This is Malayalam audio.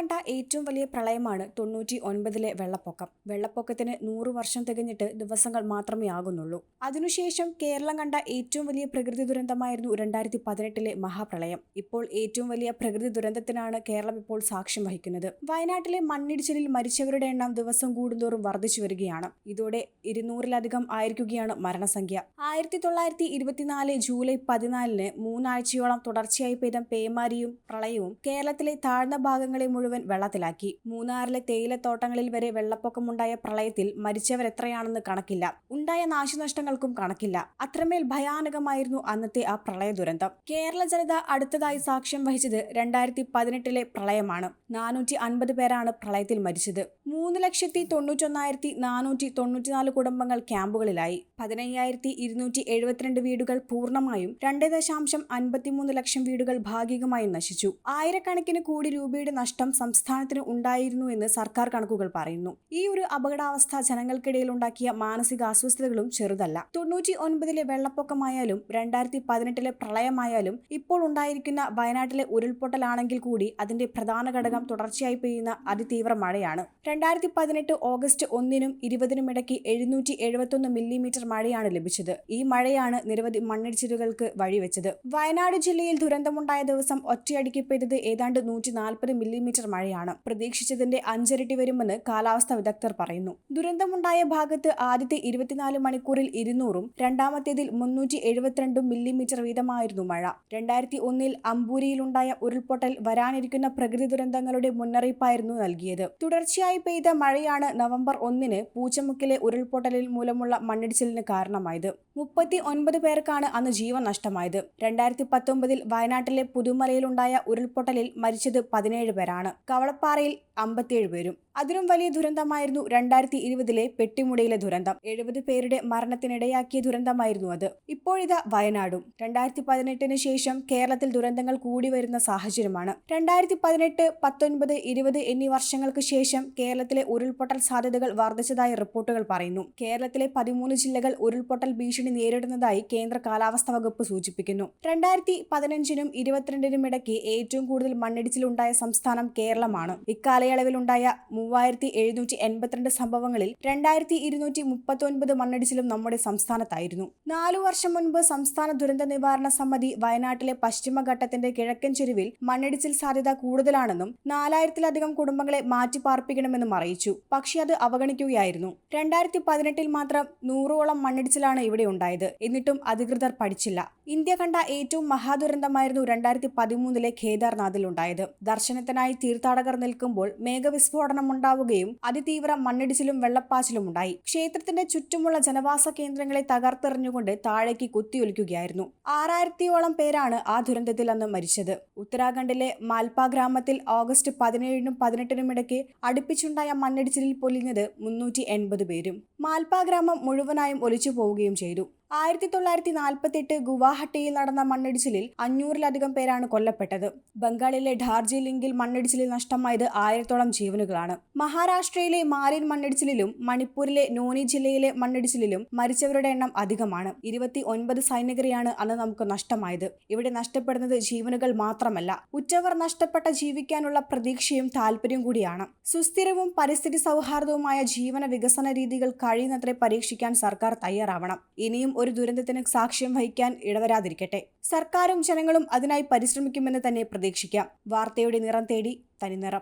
കണ്ട ഏറ്റവും വലിയ പ്രളയമാണ് തൊണ്ണൂറ്റി ഒൻപതിലെ വെള്ളപ്പൊക്കം. വെള്ളപ്പൊക്കത്തിന് നൂറ് വർഷം തികഞ്ഞിട്ട് ദിവസങ്ങൾ മാത്രമേ ആകുന്നുള്ളൂ. അതിനുശേഷം കേരളം കണ്ട ഏറ്റവും വലിയ പ്രകൃതി ദുരന്തമായിരുന്നു രണ്ടായിരത്തി പതിനെട്ടിലെ മഹാപ്രളയം. ഇപ്പോൾ ഏറ്റവും വലിയ പ്രകൃതി ദുരന്തത്തിനാണ് കേരളം ഇപ്പോൾ സാക്ഷ്യം വഹിക്കുന്നത്. വയനാട്ടിലെ മണ്ണിടിച്ചിലിൽ മരിച്ചവരുടെ എണ്ണം ദിവസം കൂടുന്തോറും വർദ്ധിച്ചു വരികയാണ്. ഇതോടെ ഇരുന്നൂറിലധികം ആയിരിക്കുകയാണ് മരണസംഖ്യ. ആയിരത്തി തൊള്ളായിരത്തി ഇരുപത്തിനാല് ജൂലൈ പതിനാലിന് മൂന്നാഴ്ചയോളം തുടർച്ചയായി പെയ്ത പേമാരിയും പ്രളയവും കേരളത്തിലെ താഴ്ന്ന ഭാഗങ്ങളെ മുഴുവൻ വെള്ളത്തിലാക്കി. മൂന്നാറിലെ തേയിലത്തോട്ടങ്ങളിൽ വരെ വെള്ളപ്പൊക്കമുണ്ടായ പ്രളയത്തിൽ മരിച്ചവർ എത്രയാണെന്ന് കണക്കില്ല. ഉണ്ടായ നാശനഷ്ടങ്ങൾക്കും കണക്കില്ല. അത്രമേൽ ഭയാനകമായിരുന്നു അന്നത്തെ ആ പ്രളയ ദുരന്തം. കേരള ജനത അടുത്തതായി സാക്ഷ്യം വഹിച്ചത് രണ്ടായിരത്തി പതിനെട്ടിലെ പ്രളയമാണ്. നാനൂറ്റി അൻപത് പേരാണ് പ്രളയത്തിൽ മരിച്ചത്. മൂന്ന് ലക്ഷത്തി തൊണ്ണൂറ്റൊന്നായിരത്തി നാനൂറ്റി തൊണ്ണൂറ്റിനാല് കുടുംബങ്ങൾ ക്യാമ്പുകളിലായി. പതിനയ്യായിരത്തി ഇരുന്നൂറ്റി എഴുപത്തിരണ്ട് വീടുകൾ പൂർണമായും രണ്ട് ദശാംശം അൻപത്തിമൂന്ന് ലക്ഷം വീടുകൾ ഭാഗികമായും നശിച്ചു. ആയിരക്കണക്കിന് കോടി രൂപയുടെ നഷ്ടം സംസ്ഥാനത്തിന് ഉണ്ടായിരുന്നു എന്ന് സർക്കാർ കണക്കുകൾ പറയുന്നു. ഈ ഒരു അപകടാവസ്ഥ ജനങ്ങൾക്കിടയിൽ ഉണ്ടാക്കിയ മാനസിക അസ്വസ്ഥതകളും ചെറുതല്ല. തൊണ്ണൂറ്റി ഒൻപതിലെ വെള്ളപ്പൊക്കമായാലും രണ്ടായിരത്തി പതിനെട്ടിലെ പ്രളയമായാലും ഇപ്പോൾ ഉണ്ടായിരിക്കുന്ന വയനാട്ടിലെ ഉരുൾപൊട്ടലാണെങ്കിൽ കൂടി അതിന്റെ പ്രധാന ഘടകം തുടർച്ചയായി പെയ്യുന്ന അതിതീവ്ര മഴയാണ്. രണ്ടായിരത്തി പതിനെട്ട് ഓഗസ്റ്റ് ഒന്നിനും ഇരുപതിനും ഇടയ്ക്ക് എഴുന്നൂറ്റി എഴുപത്തൊന്ന് മില്ലിമീറ്റർ മഴയാണ് ലഭിച്ചത്. ഈ മഴയാണ് നിരവധി മണ്ണിടിച്ചിലുകൾക്ക് വഴിവെച്ചത്. വയനാട് ജില്ലയിൽ ദുരന്തമുണ്ടായ ദിവസം ഒറ്റയടിക്ക് പെയ്തത് ഏതാണ്ട് നൂറ്റി നാൽപ്പത് മില്ലിമീറ്റർ മഴയാണ്. പ്രതീക്ഷിച്ചതിന്റെ അഞ്ചിരട്ടി വരുമെന്ന് കാലാവസ്ഥാ വിദഗ്ധർ പറയുന്നു. ദുരന്തമുണ്ടായ ഭാഗത്ത് ആദ്യത്തെ ഇരുപത്തിനാല് മണിക്കൂറിൽ ഇരുന്നൂറും രണ്ടാമത്തേതിൽ മുന്നൂറ്റി എഴുപത്തിരണ്ടും മില്ലിമീറ്റർ വീതമായിരുന്നു മഴ. രണ്ടായിരത്തി ഒന്നിൽ അമ്പൂരിയിലുണ്ടായ ഉരുൾപൊട്ടൽ വരാനിരിക്കുന്ന പ്രകൃതി ദുരന്തങ്ങളുടെ മുന്നറിയിപ്പായിരുന്നു നൽകിയത്. തുടർച്ചയായി പെയ്ത മഴയാണ് നവംബർ ഒന്നിന് പൂച്ചമുക്കിലെ ഉരുൾപൊട്ടലിൽ മൂലമുള്ള മണ്ണിടിച്ചിലിന് കാരണമായത്. മുപ്പത്തി ഒൻപത് പേർക്കാണ് അന്ന് ജീവൻ നഷ്ടമായത്. രണ്ടായിരത്തി പത്തൊമ്പതിൽ വയനാട്ടിലെ പുതുമലയിലുണ്ടായ ഉരുൾപൊട്ടലിൽ മരിച്ചത് പതിനേഴ് പേരാണ്. കവളപ്പാറയിൽ അമ്പത്തിയേഴ് പേരും. അതിലും വലിയ ദുരന്തമായിരുന്നു രണ്ടായിരത്തി ഇരുപതിലെ പെട്ടിമുടയിലെ ദുരന്തം. എഴുപത് പേരുടെ മരണത്തിനിടയാക്കിയ ദുരന്തമായിരുന്നു അത്. ഇപ്പോഴിതാ വയനാടും. രണ്ടായിരത്തി പതിനെട്ടിന് ശേഷം കേരളത്തിൽ ദുരന്തങ്ങൾ കൂടി വരുന്ന സാഹചര്യമാണ്. രണ്ടായിരത്തി പതിനെട്ട് പത്തൊൻപത് ഇരുപത് എന്നീ വർഷങ്ങൾക്ക് ശേഷം കേരളത്തിലെ ഉരുൾപൊട്ടൽ സാധ്യതകൾ വർദ്ധിച്ചതായി റിപ്പോർട്ടുകൾ പറയുന്നു. കേരളത്തിലെ പതിമൂന്ന് ജില്ലകൾ ഉരുൾപൊട്ടൽ ഭീഷണി നേരിടുന്നതായി കേന്ദ്ര കാലാവസ്ഥാ വകുപ്പ് സൂചിപ്പിക്കുന്നു. രണ്ടായിരത്തി പതിനഞ്ചിനും ഇരുപത്തിരണ്ടിനും ഇടയ്ക്ക് ഏറ്റവും കൂടുതൽ മണ്ണിടിച്ചിലുണ്ടായ സംസ്ഥാനം കേരളമാണ്. ഇക്കാലയളവിലുണ്ടായ മൂവായിരത്തി എഴുന്നൂറ്റി എൺപത്തിരണ്ട് സംഭവങ്ങളിൽ രണ്ടായിരത്തി ഇരുന്നൂറ്റി മുപ്പത്തി ഒൻപത് മണ്ണിടിച്ചിലും നമ്മുടെ സംസ്ഥാനത്തായിരുന്നു. നാലു വർഷം മുൻപ് സംസ്ഥാന ദുരന്ത നിവാരണ സമിതി വയനാട്ടിലെ പശ്ചിമഘട്ടത്തിന്റെ കിഴക്കൻ ചെരുവിൽ മണ്ണിടിച്ചിൽ സാധ്യത കൂടുതലാണെന്നും നാലായിരത്തിലധികം കുടുംബങ്ങളെ മാറ്റിപ്പാർപ്പിക്കണമെന്നും അറിയിച്ചു. പക്ഷേ അത് അവഗണിക്കുകയായിരുന്നു. രണ്ടായിരത്തി പതിനെട്ടിൽ മാത്രം നൂറോളം മണ്ണിടിച്ചിലാണ് ഇവിടെ ഉണ്ടായത്. എന്നിട്ടും അധികൃതർ പഠിച്ചില്ല. ഇന്ത്യ കണ്ട ഏറ്റവും മഹാദുരന്തമായിരുന്നു രണ്ടായിരത്തി പതിമൂന്നിലെ കേദാർനാഥിൽ ഉണ്ടായത്. ദർശനത്തിനായി തീർത്ഥാടകർ നിൽക്കുമ്പോൾ മേഘവിസ്ഫോടനം ഉണ്ടാവുകയും അതിതീവ്ര മണ്ണിടിച്ചിലും വെള്ളപ്പാച്ചിലും ഉണ്ടായി. ക്ഷേത്രത്തിന്റെ ചുറ്റുമുള്ള ജനവാസ കേന്ദ്രങ്ങളെ തകർത്തെറിഞ്ഞുകൊണ്ട് താഴേക്ക് കുത്തിയൊലിക്കുകയായിരുന്നു. ആറായിരത്തിയോളം പേരാണ് ആ ദുരന്തത്തിൽ അന്ന് മരിച്ചത്. ഉത്തരാഖണ്ഡിലെ മാൽപ ഗ്രാമത്തിൽ ഓഗസ്റ്റ് പതിനേഴിനും പതിനെട്ടിനും ഇടയ്ക്ക് അടുപ്പിച്ചുണ്ടായ മണ്ണിടിച്ചിലിൽ പൊലിഞ്ഞത് മുന്നൂറ്റി എൺപത് പേരും. മാൽപ ഗ്രാമം മുഴുവനായും ഒലിച്ചു പോവുകയും ചെയ്തു. ആയിരത്തി തൊള്ളായിരത്തി നാൽപ്പത്തെട്ട് ഗുവാഹട്ടിയിൽ നടന്ന മണ്ണിടിച്ചിലിൽ അഞ്ഞൂറിലധികം പേരാണ് കൊല്ലപ്പെട്ടത്. ബംഗാളിലെ ഡാർജിലിംഗിൽ മണ്ണിടിച്ചിലിൽ നഷ്ടമായത് ആയിരത്തോളം ജീവനുകളാണ്. മഹാരാഷ്ട്രയിലെ മാലിൻ മണ്ണിടിച്ചിലിലും മണിപ്പൂരിലെ നോനി ജില്ലയിലെ മണ്ണിടിച്ചിലിലും മരിച്ചവരുടെ എണ്ണം അധികമാണ്. ഇരുപത്തി ഒൻപത് സൈനികരെയാണ് അന്ന് നമുക്ക് നഷ്ടമായത്. ഇവിടെ നഷ്ടപ്പെടുന്നത് ജീവനുകൾ മാത്രമല്ല ഉറ്റവർ നഷ്ടപ്പെട്ട ജീവിക്കാനുള്ള പ്രതീക്ഷയും താല്പര്യം കൂടിയാണ്. സുസ്ഥിരവും പരിസ്ഥിതി സൗഹാർദ്ദവുമായ ജീവന വികസന രീതികൾ കഴിയുന്നത്ര പരീക്ഷിക്കാൻ സർക്കാർ തയ്യാറാവണം. ഇനിയും ഒരു ദുരന്തത്തിന് സാക്ഷ്യം വഹിക്കാൻ ഇടവരാതിരിക്കട്ടെ. സർക്കാരും ജനങ്ങളും അതിനായി പരിശ്രമിക്കുമെന്ന് തന്നെ പ്രതീക്ഷിക്കാം. വാർത്തയുടെ നിറം തേടി തനിനിറം.